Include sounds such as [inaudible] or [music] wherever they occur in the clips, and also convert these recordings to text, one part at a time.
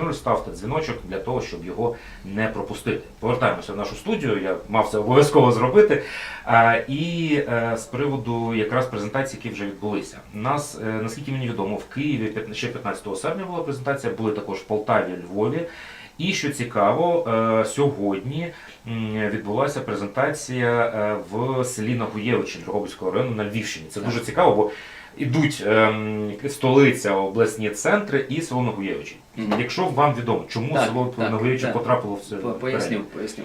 19.00 ставте дзвіночок для того, щоб його не пропустити. Повертаємося в нашу студію. Я мав це обов'язково зробити. І е, з приводу якраз презентацій, які вже відбулися. У нас, е, наскільки мені відомо, в Києві ще 15 серпня була презентація, були також в Полтаві, Львові. І що цікаво, е, сьогодні відбулася презентація в селі Нагуєвичі Дрогобицького району на Львівщині. Це дуже цікаво, бо ідуть ем, столиця, обласні центри і село Нагуєвичі. Мгм. Якщо вам відомо, чому Так, село так, потрапило в це По- Поясню, поясню.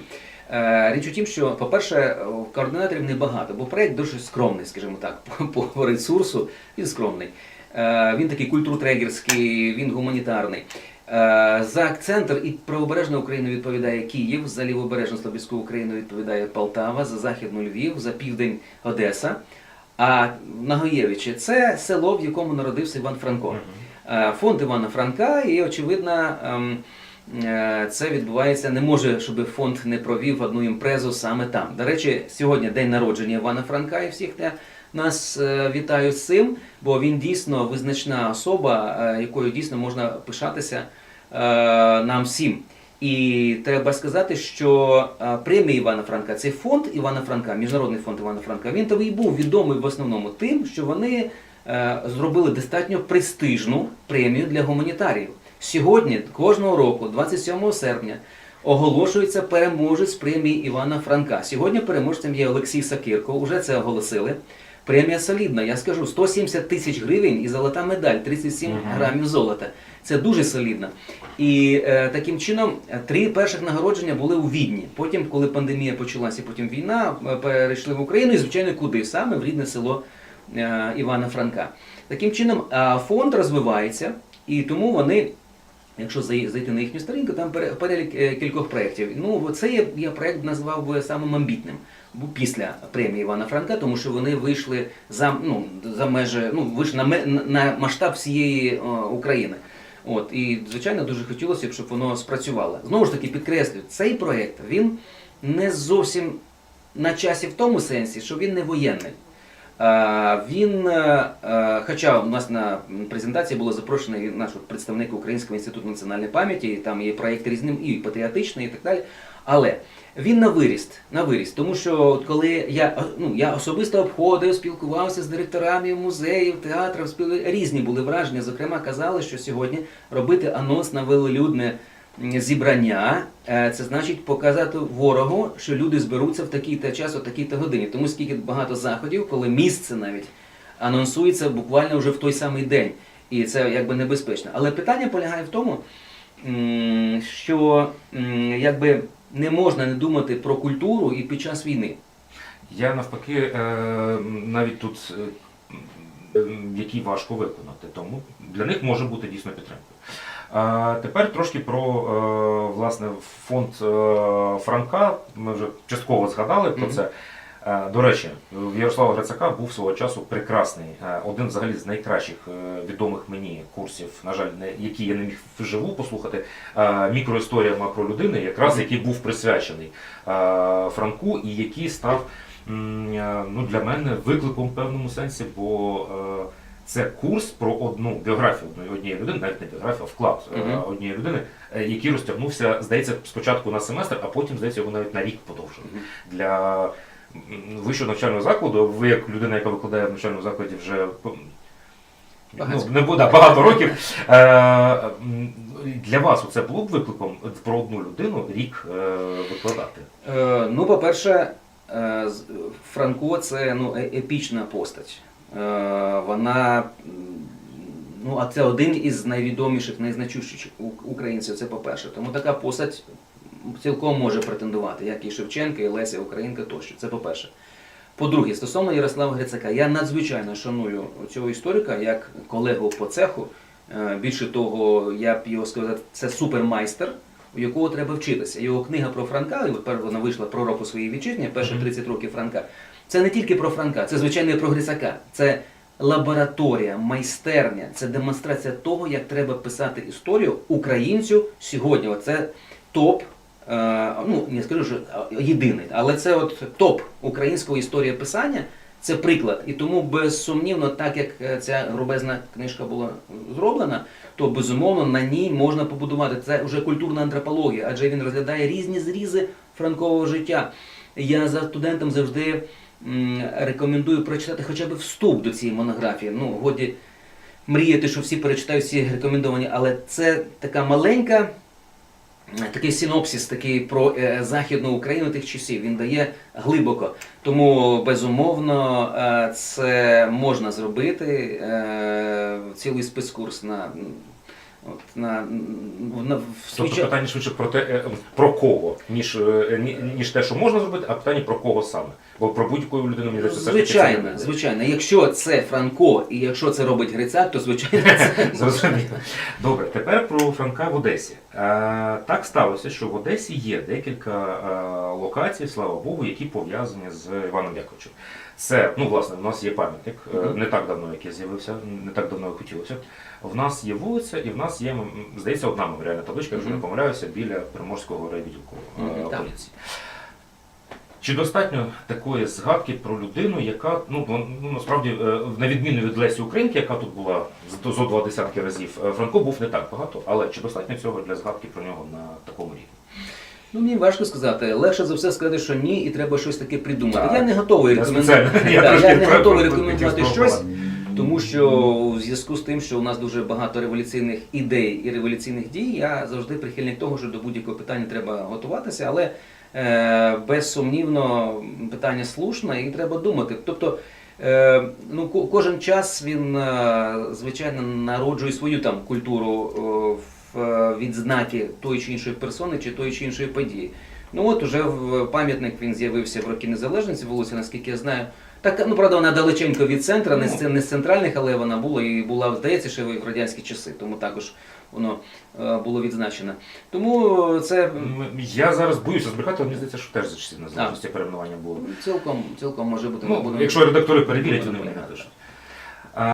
Е, Річ у тім, що, по-перше, координаторів небагато, бо проєкт дуже скромний, скажімо так, [laughs] по, по ресурсу він скромний. Е, Він такий культуртрегерський, він гуманітарний. Е, За центр і правобережну Україну відповідає Київ, за лівобережну Слобідську Україну відповідає Полтава, за західну Львів, за південь Одеса. А Нагоєвичі це село, в якому народився Іван Франко. Е, Фонд Івана Франка, і очевидно, ем, е, це відбувається. Не може, щоб фонд не провів одну імпрезу саме там. До речі, сьогодні день народження Івана Франка, і всіх нас е, вітаю з цим, бо він дійсно визначна особа, якою дійсно можна пишатися нам всім. І треба сказати, що е, премія Івана Франка, цей фонд Івана Франка, міжнародний фонд Івана Франка, він то і був відомий в основному тим, що вони е, зробили достатньо престижну премію для гуманітаріїв. Сьогодні, кожного року, 27 серпня, оголошується переможець премії Івана Франка. Сьогодні переможцем є Олексій Сакирко, уже це оголосили. Премія солідна, я скажу, 170 тисяч гривень і золота медаль, 37 Мгм. грамів золота. Це дуже солідно. І е, таким чином е, три перших нагородження були у Відні. Потім, коли пандемія почалася, потім війна, е, перейшли в Україну і, звичайно, куди? Саме в рідне село е, Івана Франка. Таким чином, е, фонд розвивається, і тому вони. Якщо зай- зайти на їхню сторінку, там пере- перелік е, кількох проєктів. Ну, це я, я проєкт назвав би самим амбітним після премії Івана Франка, тому що вони вийшли за, ну, за межі, ну, вийшли на, на- масштаб всієї е, України. От, і, звичайно, дуже хотілося б, щоб воно спрацювало. Знову ж таки, підкреслюю, цей проєкт не зовсім на часі в тому сенсі, що він не воєнний. Він, е, е, хоча у нас на презентації було запрошений наш представник Українського інституту національної пам'яті, там є проєкт різним і патріотичний, і так далі. Але він на виріст, на виріст, тому що коли я, ну, я особисто обходив, спілкувався з директорами музеїв, театрів, спіл... різні були враження. Зокрема, казали, що сьогодні робити анонс на велолюдне зібрання, е, це значить показати ворогу, що люди зберуться в такий-то час, о такій-то годині. Тому скільки багато заходів, коли місце навіть анонсується буквально вже в той самий день. І це якби небезпечно. Але питання полягає в тому, що якби не можна не думати про культуру і під час війни. Я навпаки е, навіть тут, е, які важко виконати, тому для них може бути дійсно підтримкою. Тепер трошки про е, власне фонд е, Франка. Ми вже частково згадали про це. Е, До речі, в Ярослава Грицака був свого часу прекрасний, один взагалі з найкращих відомих мені курсів, на жаль, не- які я не міг вживу послухати. Мікроісторія макролюдини, якраз який був присвячений Франку і який став ну, для мене викликом в певному сенсі, бо це курс про одну біографію одної однієї людини, навіть не біографію, а вклад е, Мгм. однієї людини, е, який розтягнувся, здається, спочатку на семестр, а потім, здається, його навіть на рік подовжив. Для вищого навчального закладу, ви як людина, яка викладає в навчальному закладі вже ну, не буде багато років. Е, для вас це було б викликом про одну людину рік викладати? Е, ну, по-перше, Франко це ну, епічна постать. Е, вона, ну, а це один із найвідоміших, найзначущих українців, це по-перше. Тому така постать цілком може претендувати, як і Шевченка, і Леся Українка тощо. Це по-перше. По-друге, стосовно Ярослава Грицака, я надзвичайно шаную цього історика як колегу по цеху. Е, Більше того, я б його сказав, це супермайстер, у якого треба вчитися. Його книга про Франка, і вона вийшла пророк у своїй вітчизні, перші Мгм. 30 років Франка. Це не тільки про Франка, це звичайно і про Грицака. Це лабораторія, майстерня, це демонстрація того, як треба писати історію українцю сьогодні. Це топ. е, Ну, не скажу, що е, єдиний, але це от топ українського історії писання Це приклад. І тому безсумнівно, так як е, ця грубезна книжка була зроблена, то безумовно на ній можна побудувати. Це вже культурна антропологія, адже він розглядає різні зрізи франкового життя. Я за студентам завжди рекомендую прочитати хоча б вступ до цієї монографії. Ну, годі мріяти, що всі перечитають всі рекомендовані, але це така маленька. Такий синопсис такий про е, Західну Україну тих часів. Він дає глибоко. Тому, безумовно, е, це можна зробити. Е, цілий спецкурс на, м, от, на, на, в свій Тобто час- питання швидше про те, е, про кого, ніж, е, ні- ніж те, що можна зробити, а питання про кого саме. Бо про будь-яку людину мені здається, все ж таки це Звичайно, звичайно. Якщо це Франко і якщо це робить Грицак, то звичайно це [laughs] Зрозуміло. Добре, тепер про Франка в Одесі. Е, так сталося, що в Одесі є декілька е, локацій, слава Богу, які пов'язані з Іваном Яковичем. Це, ну, власне, в нас є пам'ятник, е, не так давно, який з'явився, не так давно хотілося. В нас є вулиця, і в нас є, здається, одна меморіальна табличка, якщо не помиляюся, біля Приморського райвідділку поліції. Чи достатньо такої згадки про людину, яка ну, ну насправді е, на відміну від Лесі Українки, яка тут була зо два десятки разів, е, Франко був не так багато, але чи достатньо цього для згадки про нього на такому рівні? Ну, мені важко сказати. Легше за все сказати, що ні, і треба щось таке придумати. Так. Я не готовий рекомендувати. я [laughs] я не готовий рекомендувати щось, тому що у зв'язку з тим, що у нас дуже багато революційних ідей і революційних дій, я завжди прихильник того, що до будь-якого питання треба готуватися, але безсумнівно питання слушне і треба думати. Тобто. Е, ну, кожен час він, е, звичайно, народжує свою там культуру е, в е, відзнаки тої чи іншої персони чи тої чи іншої події. Ну от уже в пам'ятник він з'явився в роки незалежності, вулиця, наскільки я знаю. Так, ну правда, вона далеченько від центра, не, з, не з центральних, але вона була і була, здається, ще в радянські часи, тому також воно е, було відзначено. Тому це Я зараз боюся збрехати, але мені здається, що теж за часів незалежності перейменування було. цілком, цілком може бути. ми Ну, будемо- якщо редактори перевірять, вони мені напишуть.